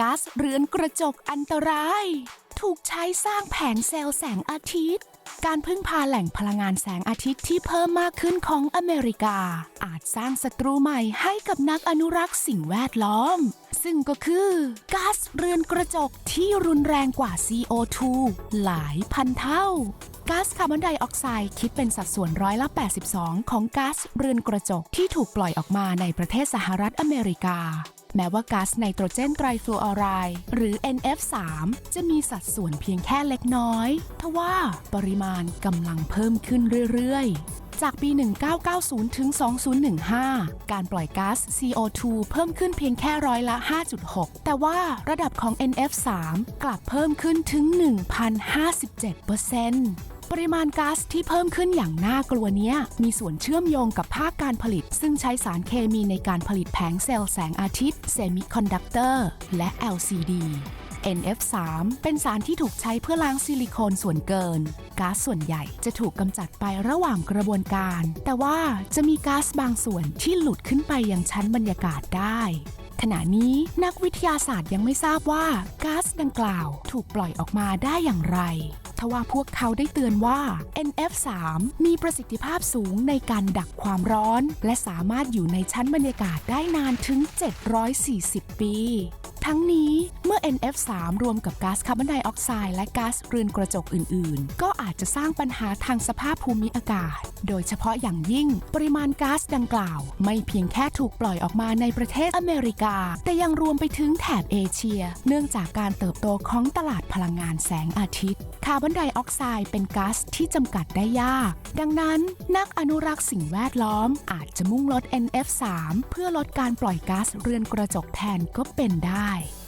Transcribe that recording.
ก๊าซเรือนกระจกอันตราย ถูกใช้สร้างแผงเซลล์แสงอาทิตย์ การพึ่งพาแหล่งพลังงานแสงอาทิตย์ที่เพิ่มมากขึ้นของอเมริกา อาจสร้างศัตรูใหม่ให้กับนักอนุรักษ์สิ่งแวดล้อม ซึ่งก็คือก๊าซเรือนกระจกที่รุนแรงกว่า CO2 หลายพันเท่าก๊าซคาร์บอนไดออกไซด์คิดเป็นสัดส่วนร้อยละ 82 ของก๊าซเรือนกระจกที่ถูกปล่อยออกมาในประเทศสหรัฐอเมริกา แม้ว่าก๊าซไนโตรเจนไตรฟลูออไรด์หรือ NF3 จะมีสัดส่วนเพียงแค่เล็กน้อย ทว่าปริมาณกำลังเพิ่มขึ้นเรื่อยๆจากปี 1990 ถึง 2015 การปล่อยก๊าซ CO2 เพิ่มขึ้นเพียงแค่ร้อยละ 5.6 แต่ว่าระดับของ NF3 กลับเพิ่มขึ้นถึง 1,057% ปริมาณก๊าซที่เพิ่มขึ้นอย่างน่ากลัวเนี้ยมีส่วนเชื่อมโยงกับภาคการผลิต ซึ่งใช้สารเคมีในการผลิตแผงเซลล์แสงอาทิตย์เซมิคอนดักเตอร์และ LCD NF3 เป็นสารที่ถูกใช้เพื่อล้างซิลิโคนส่วนเกิน ก๊าซส่วนใหญ่จะถูกกำจัดไประหว่างกระบวนการ แต่ว่าจะมีก๊าซบางส่วนที่หลุดขึ้นไปยังชั้นบรรยากาศได้ขณะนี้นักวิทยาศาสตร์ยังไม่ทราบว่าก๊าซดังกล่าวถูกปล่อยออกมาได้อย่างไร ทว่าพวกเขาได้เตือนว่า NF3 มีประสิทธิภาพสูงในการดักความร้อน และสามารถอยู่ในชั้นบรรยากาศได้นานถึง 740 ปี ทั้งนี้เมื่อ NF3 รวมกับก๊าซคาร์บอนไดออกไซด์และก๊าซเรือนกระจกอื่น ๆ ก็อาจจะสร้างปัญหาทางสภาพภูมิอากาศ โดยเฉพาะอย่างยิ่งปริมาณก๊าซดังกล่าว ไม่เพียงแค่ถูกปล่อยออกมาในประเทศอเมริกา แต่ยังรวมไปถึงแถบเอเชีย เนื่องจากการเติบโตของตลาดพลังงานแสงอาทิตย์ คาร์บอนไดออกไซด์เป็นก๊าซที่จำกัดได้ยาก ดังนั้น นักอนุรักษ์สิ่งแวดล้อม อาจจะมุ่งลด NF3 เพื่อลดการปล่อยก๊าซเรือนกระจกแทนก็เป็นได้爱。